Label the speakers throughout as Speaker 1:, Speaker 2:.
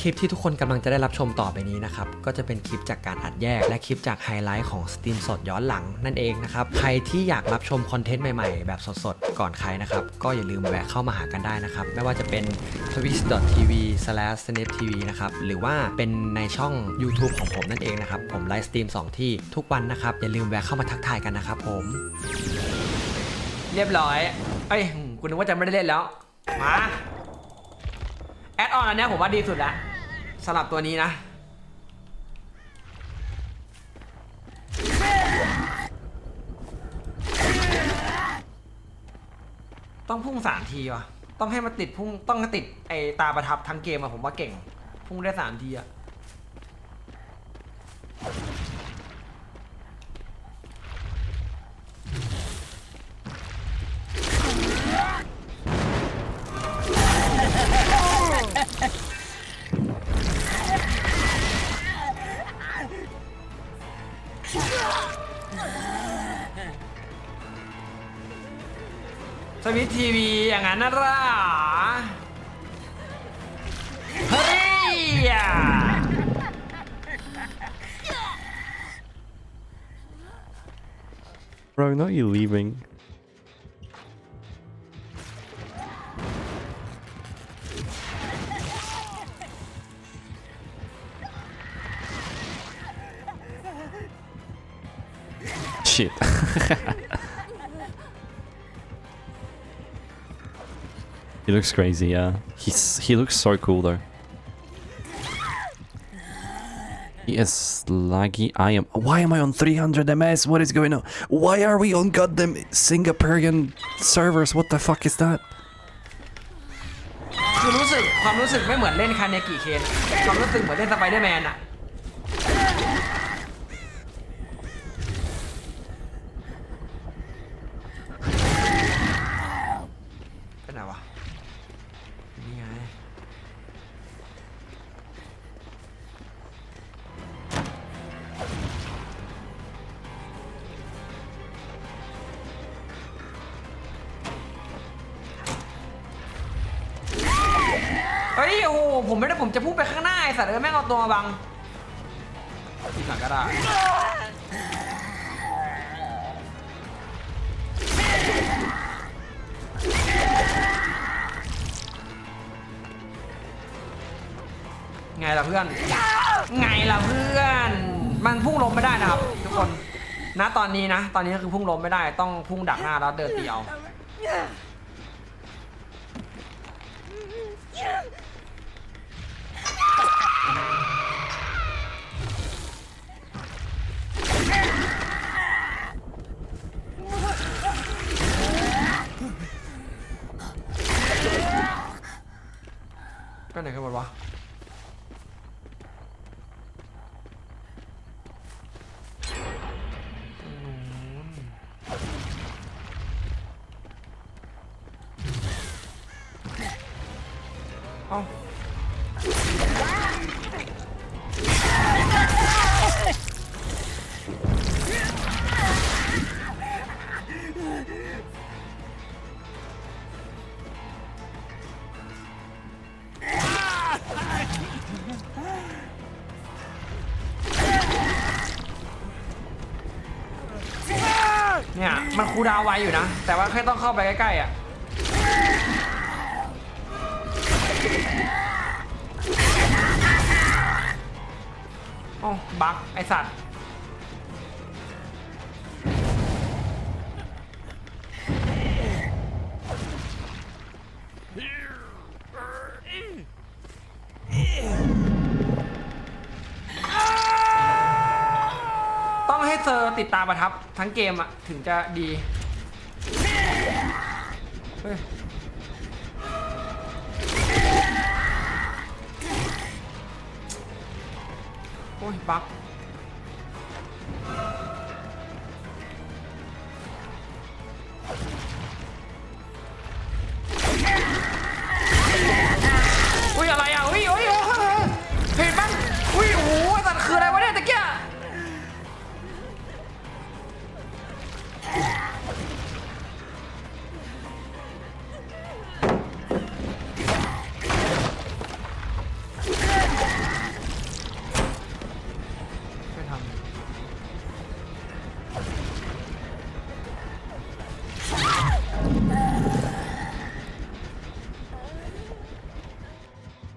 Speaker 1: คลิปที่ทุกคนกำลังจะได้รับชมต่อไปนี้นะครับ ก็จะเป็นคลิปจากการอัดแยก และคลิปจากไฮไลท์ของสตรีมสดย้อนหลังนั่นเองนะครับ ใครที่อยากรับชมคอนเทนต์ใหม่ๆ แบบสดๆ ก่อนใครนะครับ ก็อย่าลืมแวะเข้ามาหากันได้นะครับ ไม่ว่าจะเป็น twitch.tv/snaptv นะครับ หรือว่าเป็นในช่อง YouTube ของผมนั่นเองนะครับ ผมไลฟ์สตรีม2 ที่ทุกวันนะครับ อย่าลืมแวะเข้ามาทักทายกันนะครับผม เรียบร้อย เอ้ยกูนึกว่าจะไม่ได้เล่นแล้ว มา แอดออนอันเนี้ยผมว่าดีสุดแล้ว สำหรับตัวนี้นะ ต้องพุ่งสามทีวะต้องให้มันติดพุ่งต้องติดไอตาประทับทั้งเกมอะผมว่าเก่ง พุ่งได้สามทีอะ วิตทีวีอย่างนั้นนะล่ะเฮ้ยอ่ะ
Speaker 2: Bro, not you leaving. Shit. He looks crazy, yeah. He's he looks so cool though. He is laggy. I am. Why am I on 300 MS? What is going on? Why are we on goddamn Singaporean servers? What the fuck is that?
Speaker 1: คือรู้สึกความรู้สึกไม่เหมือนเล่นคาเนกิเคนความรู้สึกเหมือนเล่นสไปเดอร์แมนอะ นี่ไง เฮ้ย โอ้โห ผมไม่ได้ผมจะพุ่งไปข้างหน้าไอ้สัตว์เอ้ยแม่งเอาตัวมาบังทีหลังก็ได้ งล่ะเพื่อน ไงล่ะเพื่อน มันพุ่งลมไม่ได้นะครับ ทุกคนณตอนนี้นะ ตอนนี้ก็คือพุ่งลมไม่ได้ ต้องพุ่งดักหน้าแล้วเดินตีเอาไปไหนกันหมดวะ คูดาวไวอยู่นะ แต่ว่าแค่ต้องเข้าไปใกล้ๆอะโอ้บักไอสัตว์ต้องให้เซอร์ติดตามประทับทั้งเกมอะถึงจะดี โอ้ยบัก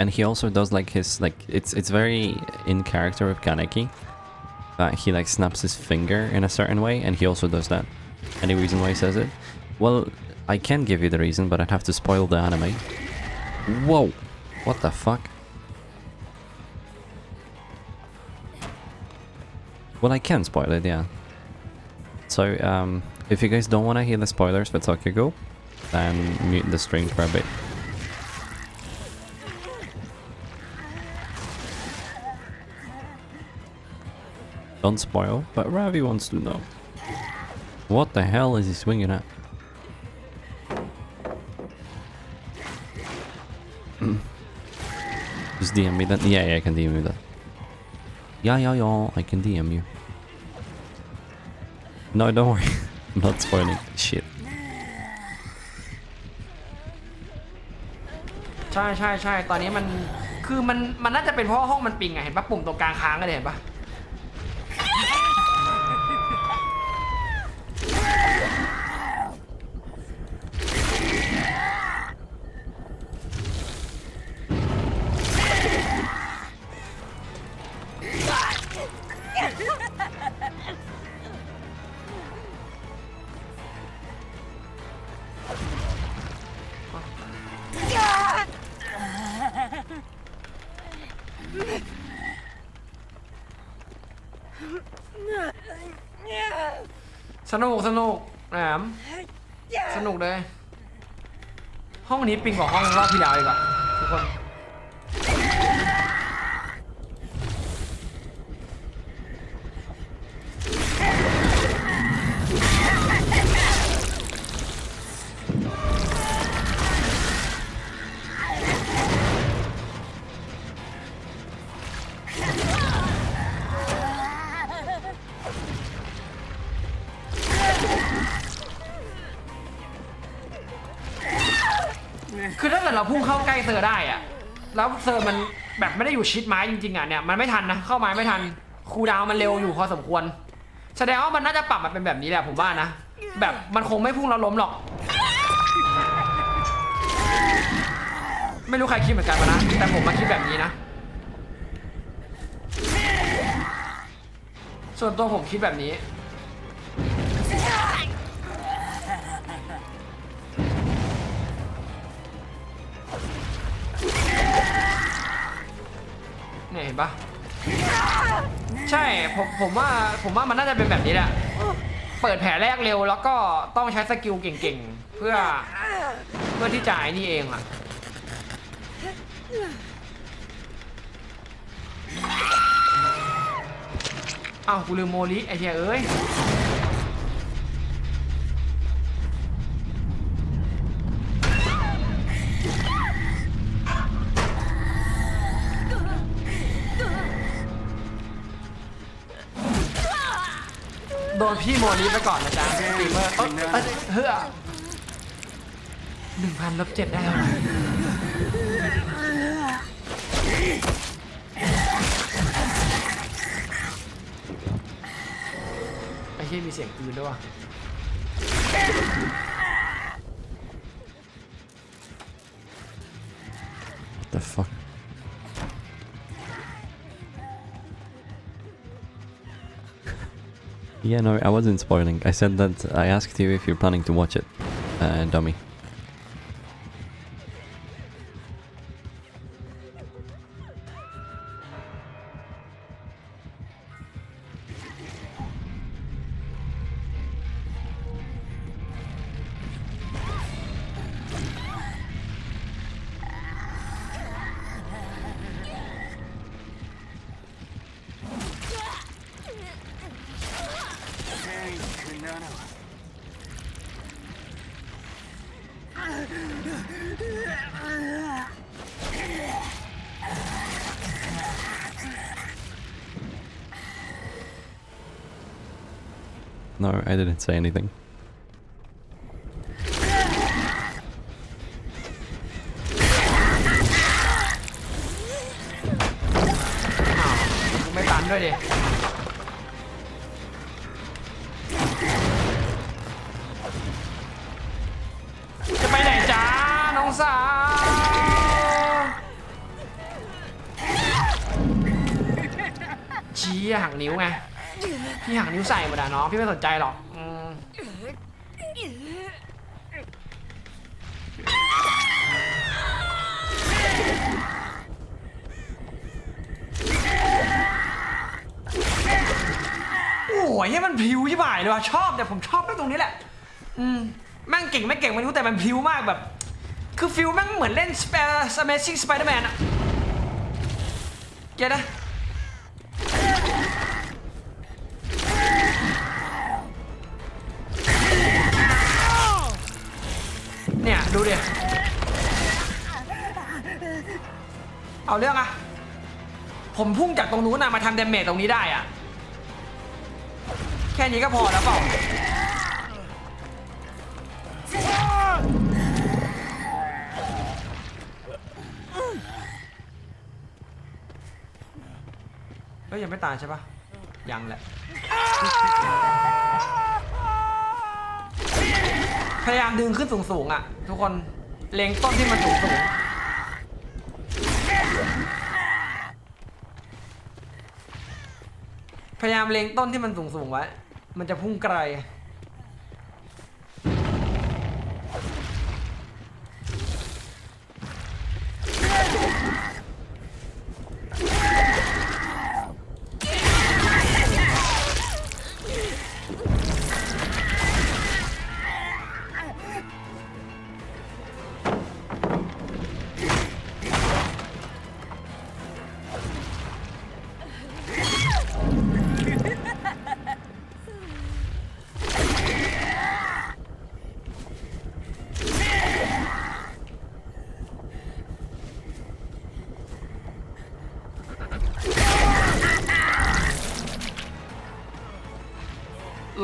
Speaker 2: and he also does like his like it's it's very in character with Kaneki that he like snaps his finger in a certain way, and he also does that. Any reason why he says it? Well, I can give you the reason, but I'd have to spoil the anime. Whoa! What the fuck? Well, I can spoil it, yeah. So, um, if you guys don't want to hear the spoilers for Tokyo Go, then mute the stream for a bit. Don't spoil, but Ravi wants to know. What the hell is he swinging at? Just DM me that. Yeah, yeah, I can DM you that. Yeah, yeah, yeah, I can DM you. No, don't worry. I'm not spoiling shit.
Speaker 1: ใช่ใช่ใช่ตอนนี้มัน คือมัน มันน่าจะเป็นเพราะห้องมันปิงไง เห็นปะปุ่มตรงกลางค้างกันเลยเห็นปะ สนุกสนุกแหมสนุกเลย ห้องนี้ปิงกว่าห้องรอบที่แล้วอีกอะทุกคน กิดเราพุ่งเข้าใกล้เซอร์ได้อะแล้วเซอร์มันแบบไม่ได้อยู่ชิดไม้จริงๆอะเนี่ยมันไม่ทันนะเข้าไม้ไม่ทันคูดาวมันเร็วอยู่พอสมควร แสดงว่ามันน่าจะปรับมาเป็นแบบนี้แหละผมว่านะ แบบมันคงไม่พุ่งแล้วล้มหรอก ไม่รู้ใครคิดเหมือนกันปะนะ แต่ผมมาคิดแบบนี้นะ ส่วนตัวผมคิดแบบนี้ เนี่ยเห็นปะใช่ผมผมว่าผมว่ามันน่าจะเป็นแบบนี้แหละเปิดแผลแรกเร็วแล้วก็ต้องใช้สกิลเก่งๆ เพื่อเพื่อที่จะไอ้นี่เองอะอ้าวกูลืมโมลิไอ้เหี้ยเอ้ย พี่โมนี้ไปก่อนนะจ๊ะสตรีมเมอร์เอ้ยเอ้ยเฮ้อหนึ่งพันลบเจ็ดได้แล้วไอ้เหี้ยมีเสียงปืนด้วยวะ
Speaker 2: yeah, no, I wasn't spoiling. I said that I asked you if you're planning to watch it, uh, dummy. No, no. No, I didn't say anything.
Speaker 1: ษา ชี้หักนิ้วไง พี่หักนิ้วใส่หมดอะน้อง พี่ไม่สนใจหรอกโอ้ยให้มันผิวชิบหายเลยวะชอบแต่ผมชอบแค่ตรงนี้แหละ อืมแม่งเก่งไม่เก่งไม่รู้แต่มันพิวมากแบบ คือฟิลแม่งเหมือนเล่น Sp- Amazing Spider-Man อะเก็ตนะเนี่ย ดูดิ เอาเรื่องอะผมพุ่งจากตรงนู้นนะมาทำเดเมจตรงนี้ได้อะแค่นี้ก็พอแล้วเปล่า เอ้ยยังไม่ตายใช่ปะยังแหละ พยายามดึงขึ้นสูงๆอะ ทุกคนเล็งต้นที่มันสูงสูงพยายามเล็งต้นที่มันสูงสูงๆไว้ มันจะพุ่งไกล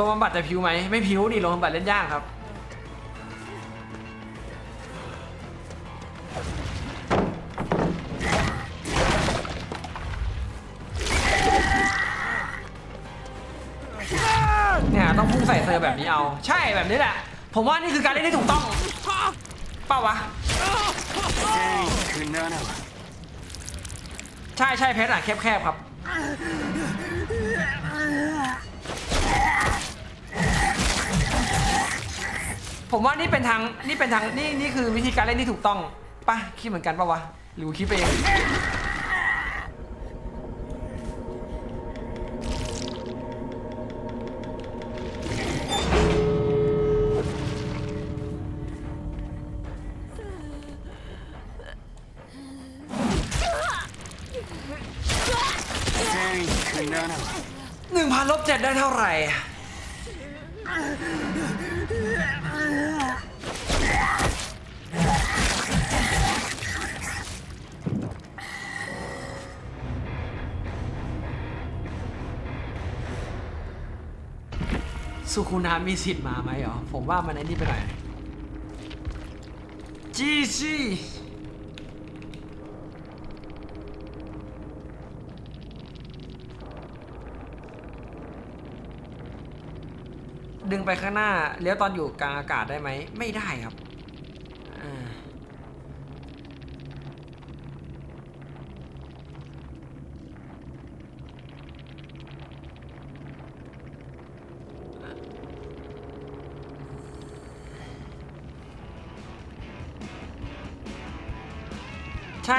Speaker 1: งบำบัดจะผิวไหมไม่ผิวดิลงบำบัดเล่นยากครับ เนี่ยต้องพุ่งใส่เซอร์แบบนี้เอา ใช่แบบนี้แหละ ผมว่านี่คือการเล่นที่ถูกต้องเปล่าวะใช่ใช่เพชรอะแคบๆครับ ผมว่านี่เป็นทางนี่เป็นทางนี่นี่คือวิธีการเล่นที่ถูกต้องปะคิดเหมือนกันปะวะหรือคิดไปเองหนึ่งพันลบเจ็ดได้เท่าไหร่ สุคุนามีสิทธิ์มาไหมเหรอ ผมว่ามันไอ้นี่ไปหน่อยจีซีดึงไปข้างหน้าเลี้ยวตอนอยู่กลางอากาศได้ไหม ไม่ได้ครับ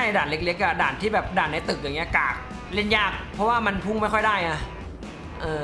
Speaker 1: ในด่านเล็กๆอะด่านที่แบบด่านในตึกอย่างเงี้ยกากเล่นยาก เพราะว่ามันพุ่งไม่ค่อยได้อะเออ